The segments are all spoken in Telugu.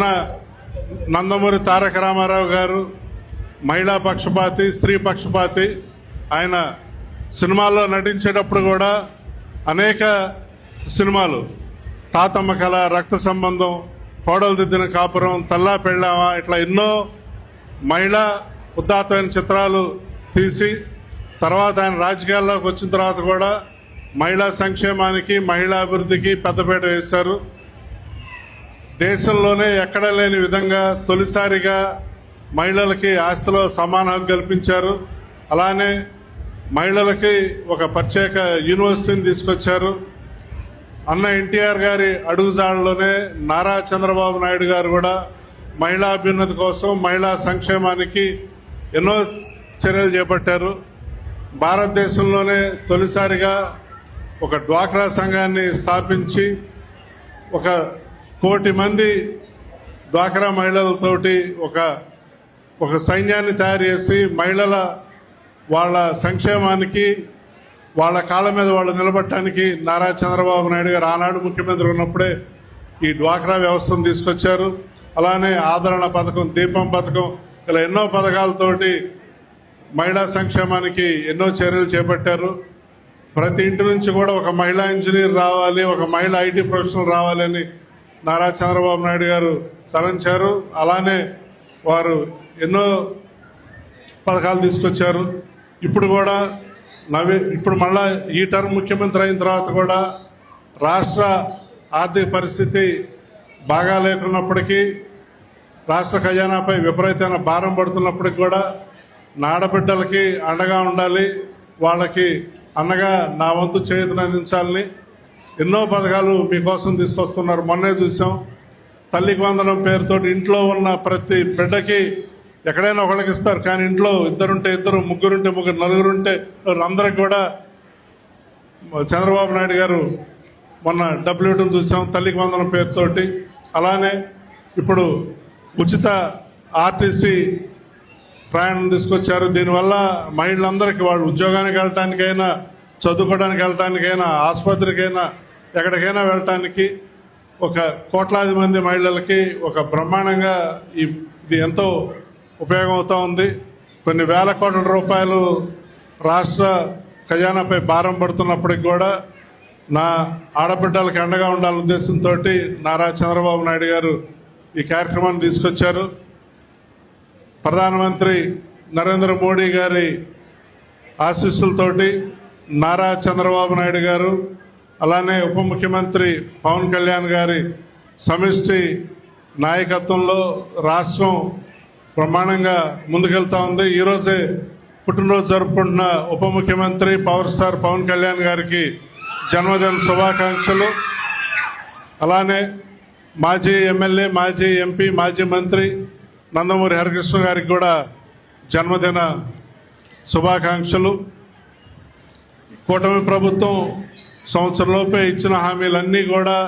అన్న నందమూరి తారక రామారావు గారు మహిళా పక్షపాతి స్త్రీ పక్షపాతి ఆయన సినిమాల్లో నటించేటప్పుడు కూడా అనేక సినిమాలు. తాతమ్మ కళ రక్త సంబంధం కోడలు దిద్దిన కాపురం తల్లా పెళ్ళామా ఇట్లా ఎన్నో మహిళా ఉదాత్తమైన చిత్రాలు తీసి తర్వాత ఆయన రాజకీయాల్లోకి వచ్చిన తర్వాత కూడా మహిళా సంక్షేమానికి మహిళా అభివృద్ధికి పెద్దపీట వేశారు. దేశంలోనే ఎక్కడ లేని విధంగా తొలిసారిగా మహిళలకి ఆస్తిలో సమాన హక్కు కల్పించారు. అలానే మహిళలకి ఒక ప్రత్యేక యూనివర్సిటీని తీసుకొచ్చారు. అన్న ఎన్టీఆర్ గారి అడుగుజాడలోనే నారా చంద్రబాబు నాయుడు గారు కూడా మహిళా అభ్యున్నతి కోసం మహిళా సంక్షేమానికి ఎన్నో చర్యలు చేపట్టారు. భారతదేశంలోనే తొలిసారిగా ఒక డ్వాక్రా సంఘాన్ని స్థాపించి ఒక కోటి మంది డ్వాక్రా మహిళలతోటి ఒక ఒక సైన్యాన్ని తయారు చేసి మహిళల వాళ్ళ సంక్షేమానికి వాళ్ళ కాళ్ళ మీద వాళ్ళు నిలబట్టడానికి నారా చంద్రబాబు నాయుడు గారు ఆనాడు ముఖ్యమంత్రి ఉన్నప్పుడే ఈ డ్వాక్రా వ్యవస్థను తీసుకొచ్చారు. అలానే ఆదరణ పథకం దీపం పథకం ఇలా ఎన్నో పథకాలతోటి మహిళా సంక్షేమానికి ఎన్నో చర్యలు చేపట్టారు. ప్రతి ఇంటి నుంచి కూడా ఒక మహిళా ఇంజనీర్ రావాలి ఒక మహిళా ఐటీ ప్రొఫెషనల్ రావాలని నారా చంద్రబాబు నాయుడు గారు తలంచారు. అలానే వారు ఎన్నో పథకాలు తీసుకొచ్చారు. ఇప్పుడు కూడా నవి ఇప్పుడు మళ్ళా ఈ టర్మ్ ముఖ్యమంత్రి అయిన తర్వాత కూడా రాష్ట్ర ఆర్థిక పరిస్థితి బాగా లేకున్నప్పటికీ రాష్ట్ర ఖజానాపై విపరీతమైన భారం పడుతున్నప్పటికి కూడా నాడబిడ్డలకి అండగా ఉండాలి. వాళ్ళకి అన్నగా నా వంతు చేతులు అందించాలని ఎన్నో పథకాలు మీకోసం తీసుకొస్తున్నారు. మొన్నే చూసాం. తల్లికి వందనం పేరుతో ఇంట్లో ఉన్న ప్రతి బిడ్డకి ఎక్కడైనా ఒకళ్ళకి ఇస్తారు. కానీ ఇంట్లో ఇద్దరుంటే ఇద్దరు ముగ్గురుంటే ముగ్గురు నలుగురుంటే అందరికి కూడా చంద్రబాబు నాయుడు గారు మొన్న డబ్బులు ఇవ్వడం చూసాం తల్లికి వందనం పేరుతోటి. అలానే ఇప్పుడు ఉచిత ఆర్టీసీ ప్రయాణం తీసుకొచ్చారు. దీనివల్ల మహిళలందరికీ వాళ్ళు ఉద్యోగానికి వెళ్ళటానికైనా చదువుకోవడానికి వెళ్ళటానికైనా ఆసుపత్రికైనా ఎక్కడికైనా వెళ్ళటానికి ఒక కోట్లాది మంది మహిళలకి ఒక బ్రహ్మాండంగా ఈ ఇది ఎంతో ఉపయోగం ఉంది. కొన్ని వేల కోట్ల రూపాయలు రాష్ట్ర ఖజానాపై భారం పడుతున్నప్పటికి కూడా నా ఆడబిడ్డలకు అండగా ఉండాలనే ఉద్దేశంతో నారా చంద్రబాబు నాయుడు గారు ఈ కార్యక్రమాన్ని తీసుకొచ్చారు. ప్రధానమంత్రి నరేంద్ర మోడీ గారి ఆశీస్సులతోటి నారా చంద్రబాబు నాయుడు గారు అలానే ఉప ముఖ్యమంత్రి పవన్ కళ్యాణ్ గారి సమిష్టి నాయకత్వంలో రాష్ట్రం ప్రమాణంగా ముందుకెళ్తా ఉంది. ఈరోజే పుట్టినరోజు జరుపుకుంటున్న ఉప ముఖ్యమంత్రి పవర్ స్టార్ పవన్ కళ్యాణ్ గారికి జన్మదిన శుభాకాంక్షలు. అలానే మాజీ ఎమ్మెల్యే మాజీ ఎంపీ మాజీ మంత్రి నందమూరి హరికృష్ణ గారికి కూడా జన్మదిన శుభాకాంక్షలు. కూటమి ప్రభుత్వం సంవత్సరంలోపే ఇచ్చిన హామీలన్నీ కూడా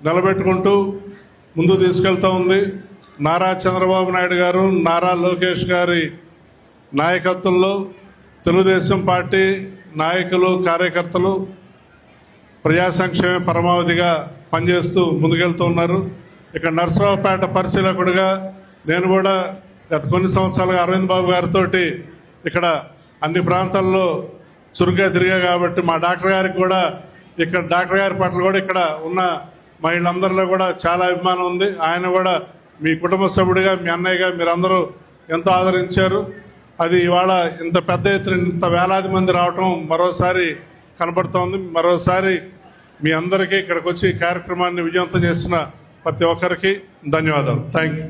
నిలబెట్టుకుంటూ ముందు తీసుకెళ్తూ ఉంది. నారా చంద్రబాబు నాయుడు గారు నారా లోకేష్ గారి నాయకత్వంలో తెలుగుదేశం పార్టీ నాయకులు కార్యకర్తలు ప్రజా సంక్షేమ పరమావధిగా పనిచేస్తూ ముందుకెళ్తూ ఉన్నారు. ఇక్కడ నరసరావుపేట పరిశీలకుడిగా నేను కూడా గత కొన్ని సంవత్సరాలుగా అరవింద్ బాబు గారితో ఇక్కడ అన్ని ప్రాంతాల్లో చురుగ్గా తిరిగా కాబట్టి మా డాక్టర్ గారికి కూడా ఇక్కడ డాక్టర్ గారి పట్ల కూడా ఇక్కడ ఉన్న మహిళలందరిలో కూడా చాలా అభిమానం ఉంది. ఆయన కూడా మీ కుటుంబ సభ్యుడిగా మీ అన్నయ్యగా మీరందరూ ఎంతో ఆదరించారు. అది ఇవాళ ఇంత పెద్ద ఎత్తున ఇంత వేలాది మంది రావటం మరోసారి కనబడుతోంది. మరోసారి మీ అందరికీ ఇక్కడికి వచ్చి కార్యక్రమాన్ని విజయవంతం చేసిన ప్రతి ఒక్కరికి ధన్యవాదాలు. Thank you